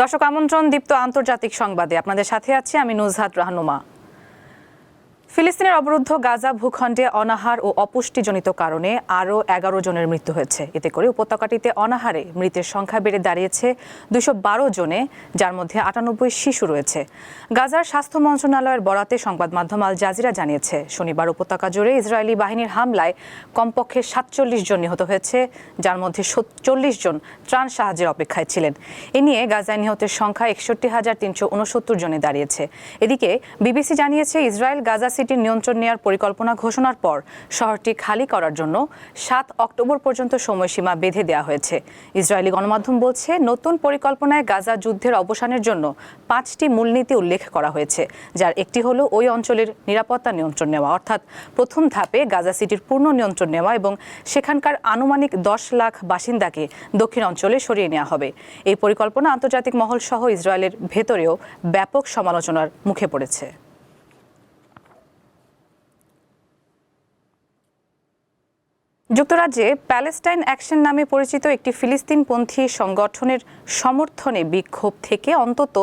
দর্শক আমন্ত্রণ দীপ্ত আন্তর্জাতিক সংবাদে। আপনাদের সাথে আছি আমি নুজহাত রাহনুমা। ফিলিস্তিনের অবরুদ্ধ গাজা ভূখণ্ডে অনাহার ও অপুষ্টিজনিত কারণে আরও এগারো জনের মৃত্যু হয়েছে। এতে করে উপত্যকাটিতে অনাহারে মৃতের সংখ্যা বেড়ে দাঁড়িয়েছে দুশো বারো জনে, যার মধ্যে আটানব্বই শিশু রয়েছে। গাজার স্বাস্থ্য মন্ত্রণালয়ের বরাতে সংবাদ মাধ্যম আল জাজিরা জানিয়েছে, শনিবার উপত্যকা জুড়ে ইসরায়েলি বাহিনীর হামলায় কমপক্ষে সাতচল্লিশ জন নিহত হয়েছে, যার মধ্যে চল্লিশ জন ত্রাণ সাহায্যের অপেক্ষায় ছিলেন। এ নিয়ে গাজায় নিহতের সংখ্যা একষট্টি হাজার তিনশো উনসত্তর জনে দাঁড়িয়েছে। এদিকে বিবিসি জানিয়েছে, ইসরায়েল গাজা সিটির নিয়ন্ত্রণ নেওয়ার পরিকল্পনা ঘোষণার পর শহরটি খালি করার জন্য সাত অক্টোবর পর্যন্ত সময়সীমা বেঁধে দেওয়া হয়েছে। ইসরায়েলি গণমাধ্যম বলছে, নতুন পরিকল্পনায় গাজা যুদ্ধের অবসানের জন্য পাঁচটি মূলনীতি উল্লেখ করা হয়েছে, যার একটি হলো ওই অঞ্চলের নিরাপত্তা নিয়ন্ত্রণ নেওয়া, অর্থাৎ প্রথম ধাপে গাজা সিটির পূর্ণ নিয়ন্ত্রণ নেওয়া এবং সেখানকার আনুমানিক দশ লাখ বাসিন্দাকে দক্ষিণ অঞ্চলে সরিয়ে নেওয়া হবে। এই পরিকল্পনা আন্তর্জাতিক মহল সহ ইসরায়েলের ভেতরেও ব্যাপক সমালোচনার মুখে পড়েছে। যুক্তরাজ্যে প্যালেস্টাইন অ্যাকশন নামে পরিচিত একটি ফিলিস্তিনপন্থী সংগঠনের সমর্থনে বিক্ষোভ থেকে অন্তত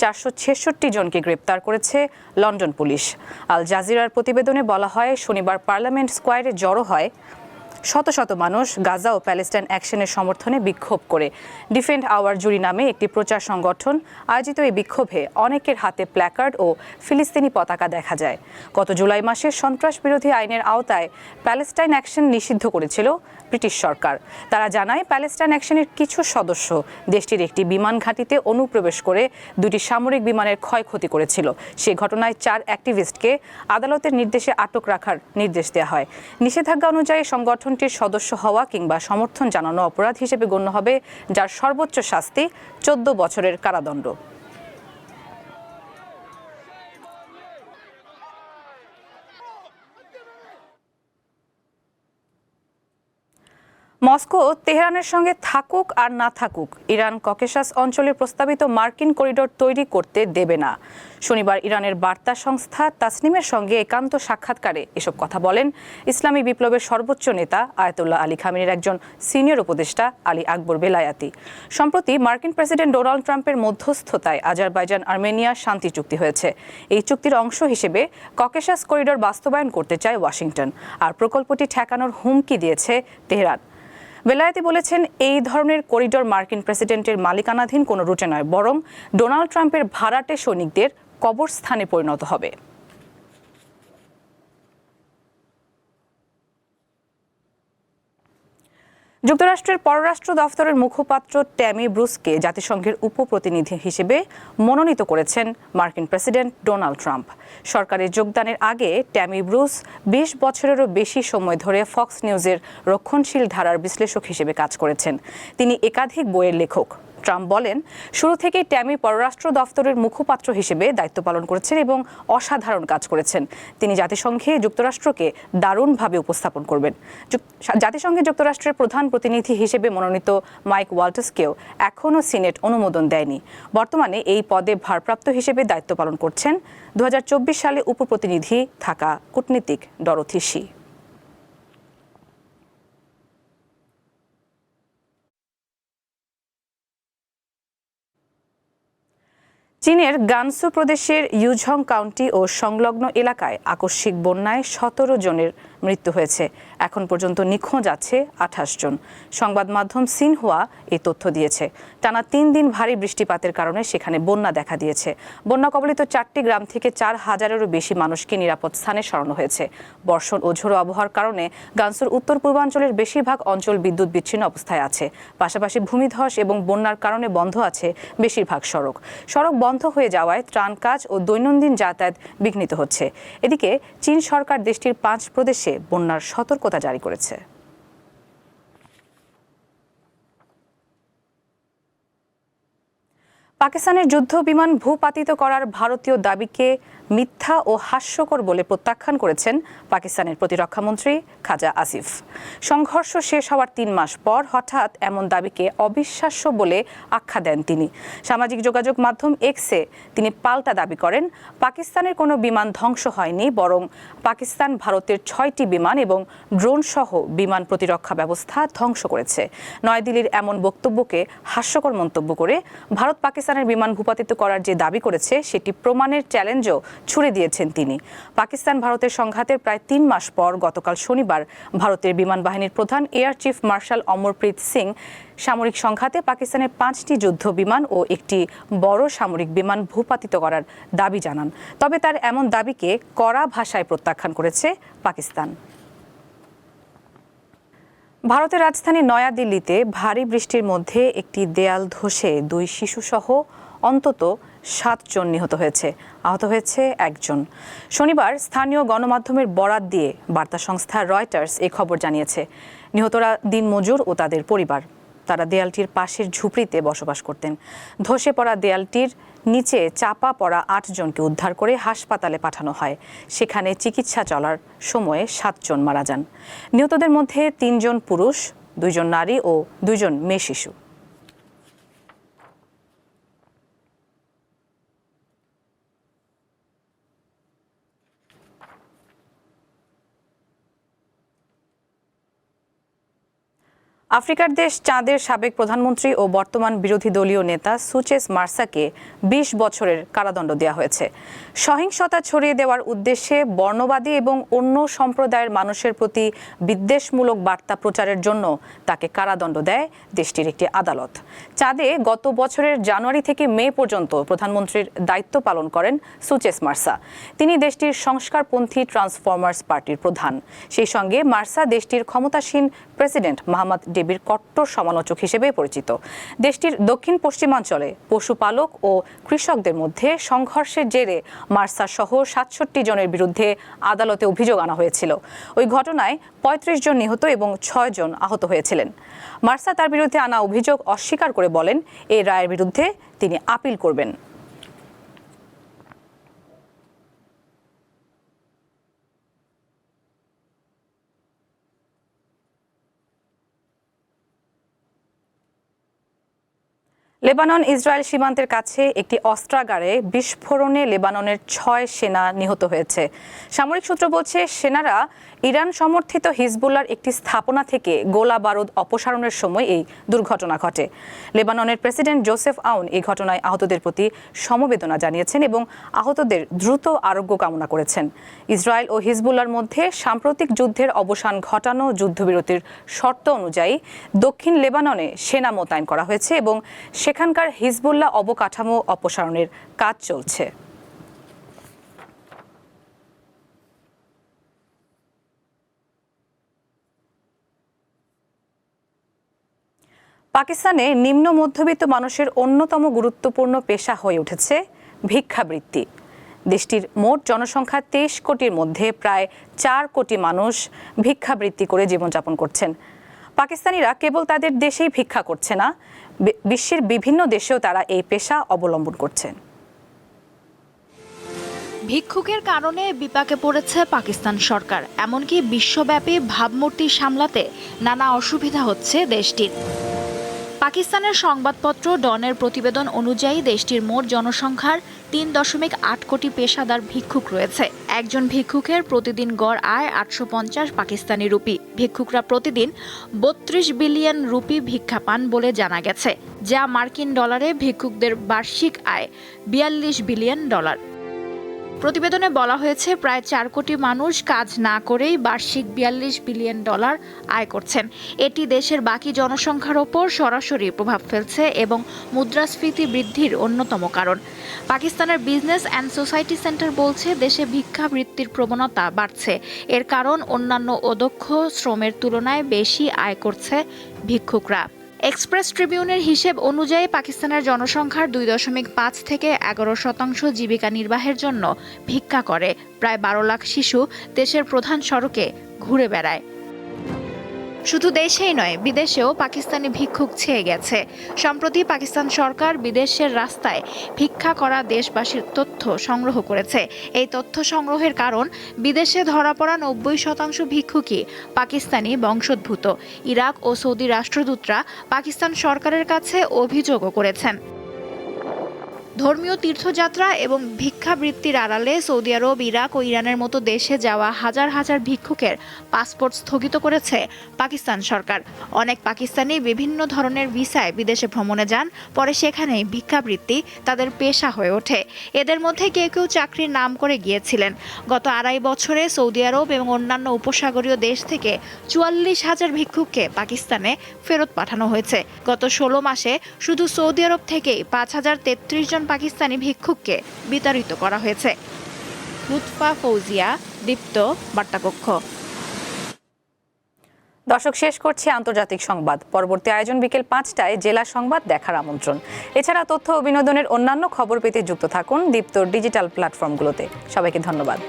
চারশো ছেষট্টি জনকে গ্রেপ্তার করেছে লন্ডন পুলিশ। আল জাজিরার প্রতিবেদনে বলা হয়, শনিবার পার্লামেন্ট স্কোয়ারে জড়ো হয় শত শত মানুষ গাজা ও প্যালেস্টাইন অ্যাকশনের সমর্থনে বিক্ষোভ করে। ডিফেন্ড আওয়ার জুরি নামে একটি প্রচার সংগঠন আয়োজিত এই বিক্ষোভে অনেকের হাতে প্ল্যাকার্ড ও ফিলিস্তিনি পতাকা দেখা যায়। গত জুলাই মাসে সন্ত্রাস বিরোধী আইনের আওতায় প্যালেস্টাইন অ্যাকশন নিষিদ্ধ করেছিল ব্রিটিশ সরকার। তারা জানায়, প্যালেস্টাইন অ্যাকশনের কিছু সদস্য দেশটির একটি বিমান ঘাঁটিতে অনুপ্রবেশ করে দুটি সামরিক বিমানের ক্ষয়ক্ষতি করেছিল। সে ঘটনায় চার অ্যাক্টিভিস্টকে আদালতের নির্দেশে আটক রাখার নির্দেশ দেওয়া হয়। নিষেধাজ্ঞা অনুযায়ী সংগঠনটির সদস্য হওয়া কিংবা সমর্থন জানানো অপরাধ হিসেবে গণ্য হবে, যার সর্বোচ্চ শাস্তি চোদ্দ বছরের কারাদণ্ড। মস্কো তেহরানের সঙ্গে থাকুক আর না থাকুক, ইরান ককেশাস অঞ্চলে প্রস্তাবিত মার্কিন করিডোর তৈরি করতে দেবে না। শনিবার ইরানের বার্তা সংস্থা তাসনিমের সঙ্গে একান্ত সাক্ষাৎকারে এসব কথা বলেন ইসলামী বিপ্লবের সর্বোচ্চ নেতা আয়াতুল্লাহ আলী খামিনের একজন সিনিয়র উপদেষ্টা আলী আকবর বেলায়াতি। সম্প্রতি মার্কিন প্রেসিডেন্ট ডোনাল্ড ট্রাম্পের মধ্যস্থতায় আজারবাইজান, আর্মেনিয়া শান্তি চুক্তি হয়েছে। এই চুক্তির অংশ হিসেবে ককেশাস করিডোর বাস্তবায়ন করতে চায় ওয়াশিংটন। আর প্রকল্পটি ঠেকানোর হুমকি দিয়েছে তেহরান। বেলায়েতি বলেছেন, এই ধরনের করিডর মার্কিন প্রেসিডেন্টের মালিকানাধীন কোনো রুটে নয়, বরং ডোনাল্ড ট্রাম্পের ভাড়াটে সৈনিকদের কবরস্থানে পরিণত হবে। যুক্তরাষ্ট্রের পররাষ্ট্র দফতরের মুখপাত্র ট্যামি ব্রুসকে জাতিসংঘের উপপ্রতিনিধি হিসেবে মনোনীত করেছেন মার্কিন প্রেসিডেন্ট ডোনাল্ড ট্রাম্প। সরকারের যোগদানের আগে ট্যামি ব্রুস বিশ বছরেরও বেশি সময় ধরে ফক্স নিউজের রক্ষণশীল ধারার বিশ্লেষক হিসেবে কাজ করেছেন। তিনি একাধিক বইয়ের লেখক। ট্রাম্প বলেন, শুরু থেকেই ট্যামি পররাষ্ট্র দফতরের মুখপাত্র হিসেবে দায়িত্ব পালন করেছেন এবং অসাধারণ কাজ করেছেন। তিনি জাতিসংঘে যুক্তরাষ্ট্রকে দারুণভাবে উপস্থাপন করবেন। জাতিসংঘে যুক্তরাষ্ট্রের প্রধান প্রতিনিধি হিসেবে মনোনীত মাইক ওয়াল্টাসকেও এখনও সিনেট অনুমোদন দেয়নি। বর্তমানে এই পদে ভারপ্রাপ্ত হিসেবে দায়িত্ব পালন করছেন। দু হাজার চব্বিশ সালে উপপ্রতিনিধি থাকা কূটনীতিক ডরথি চীনের গানসু প্রদেশের ইউঝং কাউন্টি ও সংলগ্ন এলাকায় আকস্মিক বন্যায় সতেরো জনের মৃত্যু হয়েছে। এখন পর্যন্ত নিখোঁজ আছে আঠাশ জন। সংবাদ মাধ্যম সিনহুয়া এই তথ্য দিয়েছে। টানা তিন দিন ভারী বৃষ্টিপাতের কারণে সেখানে বন্যা দেখা দিয়েছে। বন্যা কবলিত চারটি গ্রাম থেকে চার হাজারেরও বেশি মানুষকে নিরাপদ স্থানে সরানো হয়েছে। বর্ষণ ও ঝোড়ো আবহাওয়ার কারণে গানসুর উত্তর পূর্বাঞ্চলের বেশিরভাগ অঞ্চল বিদ্যুৎ বিচ্ছিন্ন অবস্থায় আছে। পাশাপাশি ভূমিধস এবং বন্যার কারণে বন্ধ আছে বেশিরভাগ সড়ক। সড়ক বন্ধ হয়ে যাওয়ায় ত্রাণ কাজ ও দৈনন্দিন যাতায়াত বিঘ্নিত হচ্ছে। এদিকে চীন সরকার দেশটির পাঁচ প্রদেশে বন্যার সতর্কতা জারি করেছে। পাকিস্তানের যুদ্ধ বিমান ভূপাতিত করার ভারতীয় দাবিকে মিথ্যা ও হাস্যকর বলে প্রত্যাখ্যান করেছেন পাকিস্তানের প্রতিরক্ষামন্ত্রী খাজা আসিফ। সংঘর্ষ শেষ হওয়ার তিন মাস পর হঠাৎ এমন দাবিকে অবিশ্বাস্য বলে আখ্যা দেন তিনি। সামাজিক যোগাযোগ মাধ্যম এক্সে তিনি পাল্টা দাবি করেন, পাকিস্তানের কোনো বিমান ধ্বংস হয়নি, বরং পাকিস্তান ভারতের ছয়টি বিমান এবং ড্রোন সহ বিমান প্রতিরক্ষা ব্যবস্থা ধ্বংস করেছে। নয়াদিল্লির এমন বক্তব্যকে হাস্যকর মন্তব্য করে ভারত পাকিস্তানের বিমান ভূপাতিত করার যে দাবি করেছে, সেটি প্রমাণের চ্যালেঞ্জও ছুড়ে দিয়েছেন তিনি। পাকিস্তান ভারতের সংঘাতের প্রায় তিন মাস পর গতকাল শনিবার ভারতের বিমান বাহিনীর প্রধান air chief marshal Amarpreet Singh সামরিক সংঘাতে পাকিস্তানের পাঁচটি যুদ্ধ বিমান ও একটি বড় সামরিক বিমান ভূপাতিত করার দাবি জানান। তবে তার এমন দাবিকে কড়া ভাষায় প্রত্যাখ্যান করেছে পাকিস্তান। ভারতের রাজধানী নয়াদিল্লিতে ভারী বৃষ্টির মধ্যে একটি দেয়াল ধসে দুই শিশুসহ অন্তত সাতজন নিহত হয়েছে। আহত হয়েছে একজন। শনিবার স্থানীয় গণমাধ্যমের বরাত দিয়ে বার্তা সংস্থা রয়টার্স এই খবর জানিয়েছে। নিহতরা দিনমজুর ও তাদের পরিবার। তারা দেয়ালটির পাশের ঝুপড়িতে বসবাস করতেন। ধসে পড়া দেয়ালটির নিচে চাপা পড়া আটজনকে উদ্ধার করে হাসপাতালে পাঠানো হয়। সেখানে চিকিৎসা চলার সময়ে সাতজন মারা যান। নিহতদের মধ্যে তিনজন পুরুষ, দুইজন নারী ও দুইজন মেয়ে শিশু। আফ্রিকার দেশ চাঁদের সাবেক প্রধানমন্ত্রী ও বর্তমান বিরোধী দলীয় নেতা সুচেস মার্সাকে ২০ বছরের কারাদণ্ড দেওয়া হয়েছে। সহিংসতা ছড়িয়ে দেওয়ার উদ্দেশ্যে বর্ণবাদী এবং অন্য সম্প্রদায়ের মানুষের প্রতি বিদ্বেষমূলক বার্তা প্রচারের জন্য তাকে কারাদণ্ড দেয় দেশটির একটি আদালত। চাঁদে গত বছরের জানুয়ারি থেকে মে পর্যন্ত প্রধানমন্ত্রীর দায়িত্ব পালন করেন সুচেস মার্সা। তিনি দেশটির সংস্কারপন্থী ট্রান্সফরমার্স পার্টির প্রধান। সেই সঙ্গে মার্সা দেশটির ক্ষমতাসীন প্রেসিডেন্ট মাহমদ ডেবির কট্টর সমালোচক হিসেবে পরিচিত। দেশটির দক্ষিণ পশ্চিমাঞ্চলে পশুপালক ও কৃষকদের মধ্যে সংঘর্ষের জেরে মার্সা সহ সাতষট্টি জনের বিরুদ্ধে আদালতে অভিযোগ আনা হয়েছিল। ওই ঘটনায় পঁয়ত্রিশ জন নিহত এবং ছয় জন আহত হয়েছিলেন। মার্সা তার বিরুদ্ধে আনা অভিযোগ অস্বীকার করে বলেন এই রায়ের বিরুদ্ধে তিনি আপিল করবেন। লেবানন, ইসরায়েল সীমান্তের কাছে একটি অস্ত্রাগারে বিস্ফোরণে লেবাননের ছয় সেনা নিহত হয়েছে। সামরিক সূত্র বলছে, সেনারা ইরান সমর্থিত হিজবুল্লার একটি স্থাপনা থেকে গোলা বারুদ অপসারণের সময় এই দুর্ঘটনা ঘটে। লেবাননের প্রেসিডেন্ট জোসেফ আউন এই ঘটনায় আহতদের প্রতি সমবেদনা জানিয়েছেন এবং আহতদের দ্রুত আরোগ্য কামনা করেছেন। ইসরায়েল ও হিজবুল্লার মধ্যে সাম্প্রতিক যুদ্ধের অবসান ঘটানো যুদ্ধবিরতির শর্ত অনুযায়ী দক্ষিণ লেবাননে সেনা মোতায়েন করা হয়েছে এবং সেখানকার হিজবুল্লাহ অবকাঠামো অপসারণের কাজ চলছে। পাকিস্তানে নিম্ন মধ্যবিত্ত মানুষের অন্যতম গুরুত্বপূর্ণ পেশা হয়ে উঠেছে ভিক্ষাবৃত্তি। দেশটির মোট জনসংখ্যা তেইশ কোটির মধ্যে প্রায় চার কোটি মানুষ ভিক্ষাবৃত্তি করে জীবনযাপন করছেন। পাকিস্তানিরা কেবল তাদের দেশেই ভিক্ষা করছে না বিশ্বের বিভিন্ন দেশেও তারা এই পেশা অবলম্বন করছেন। ভিক্ষুকের কারণে বিপাকে পড়েছে পাকিস্তান সরকার, এমনকি বিশ্বব্যাপী ভাবমূর্তি সামলাতে নানা অসুবিধা হচ্ছে দেশটির। পাকিস্তানের সংবাদপত্র ডনের প্রতিবেদন অনুযায়ী দেশটির মোট জনসংখ্যার তিন দশমিক আট কোটি পেশাদার ভিক্ষুক রয়েছে। একজন ভিক্ষুকের প্রতিদিন গড় আয় আটশো পঞ্চাশ পাকিস্তানি রুপি। ভিক্ষুকরা প্রতিদিন বত্রিশ বিলিয়ন রুপি ভিক্ষা পান বলে জানা গেছে, যা মার্কিন ডলারে ভিক্ষুকদের বার্ষিক আয় বিয়াল্লিশ বিলিয়ন ডলার। প্রতিবেদনে বলা হয়েছে, প্রায় চার কোটি মানুষ কাজ না করেই বার্ষিক বিয়াল্লিশ বিলিয়ন ডলার আয় করছেন। এটি দেশের বাকি জনসংখ্যার ওপর সরাসরি প্রভাব ফেলছে এবং মুদ্রাস্ফীতি বৃদ্ধির অন্যতম কারণ। পাকিস্তানের বিজনেস অ্যান্ড সোসাইটি সেন্টার বলছে, দেশে ভিক্ষাবৃত্তির প্রবণতা বাড়ছে। এর কারণ অন্যান্য অদক্ষ শ্রমের তুলনায় বেশি আয় করছে ভিক্ষুকরা। এক্সপ্রেস ট্রিবিউনের হিসেব অনুযায়ী পাকিস্তানের জনসংখ্যার দুই দশমিক পাঁচ থেকে এগারো শতাংশ জীবিকা নির্বাহের জন্য ভিক্ষা করে। প্রায় বারো লাখ শিশু দেশের প্রধান সড়কে ঘুরে বেড়ায়। শুধু দেশেই নয়, বিদেশেও পাকিস্তানি ভিক্ষুক ছেয়ে গেছে। সম্প্রতি পাকিস্তান সরকার বিদেশের রাস্তায় ভিক্ষা করা দেশবাসীর তথ্য সংগ্রহ করেছে। এই তথ্য সংগ্রহের কারণ, বিদেশে ধরা পড়া নব্বই শতাংশ ভিক্ষুকই পাকিস্তানি বংশোদ্ভূত। ইরাক ও সৌদি রাষ্ট্রদূতরা পাকিস্তান সরকারের কাছে অভিযোগও করেছেন। ধর্মীয় তীর্থযাত্রা এবং ভিক্ষাবৃত্তির আড়ালে সৌদি আরব, ইরাক ও ইরানের মতো দেশে যাওয়া হাজার হাজার ভিক্ষুকের পাসপোর্ট স্থগিত করেছে পাকিস্তান সরকার। অনেক পাকিস্তানি বিভিন্ন ধরনের ভিসায় বিদেশে ভ্রমণে যান, পরে সেখানেই ভিক্ষাবৃত্তি তাদের পেশা হয়ে ওঠে। এদের মধ্যে কেউ কেউ চাকরির নাম করে গিয়েছিলেন। গত আড়াই বছরে সৌদি আরব এবং অন্যান্য উপসাগরীয় দেশ থেকে চুয়াল্লিশ হাজার ভিক্ষুককে পাকিস্তানে ফেরত পাঠানো হয়েছে। গত ষোলো মাসে শুধু সৌদি আরব থেকেই পাঁচ হাজার তেত্রিশ জন পাকিস্তানি ভিক্ষুককে বিতাড়িত করা হয়েছে। লুৎফা ফৌজিয়া, দীপ্ত বার্তাকক্ষ। দর্শক, শেষ করছি আন্তর্জাতিক সংবাদ। পরবর্তী আয়োজন বিকেল পাঁচটায় জেলা সংবাদ দেখার আমন্ত্রণ। এছাড়া তথ্য ও বিনোদনের অন্যান্য খবর পেতে যুক্ত থাকুন দীপ্তর ডিজিটাল প্ল্যাটফর্মগুলোতে। সবাইকে ধন্যবাদ।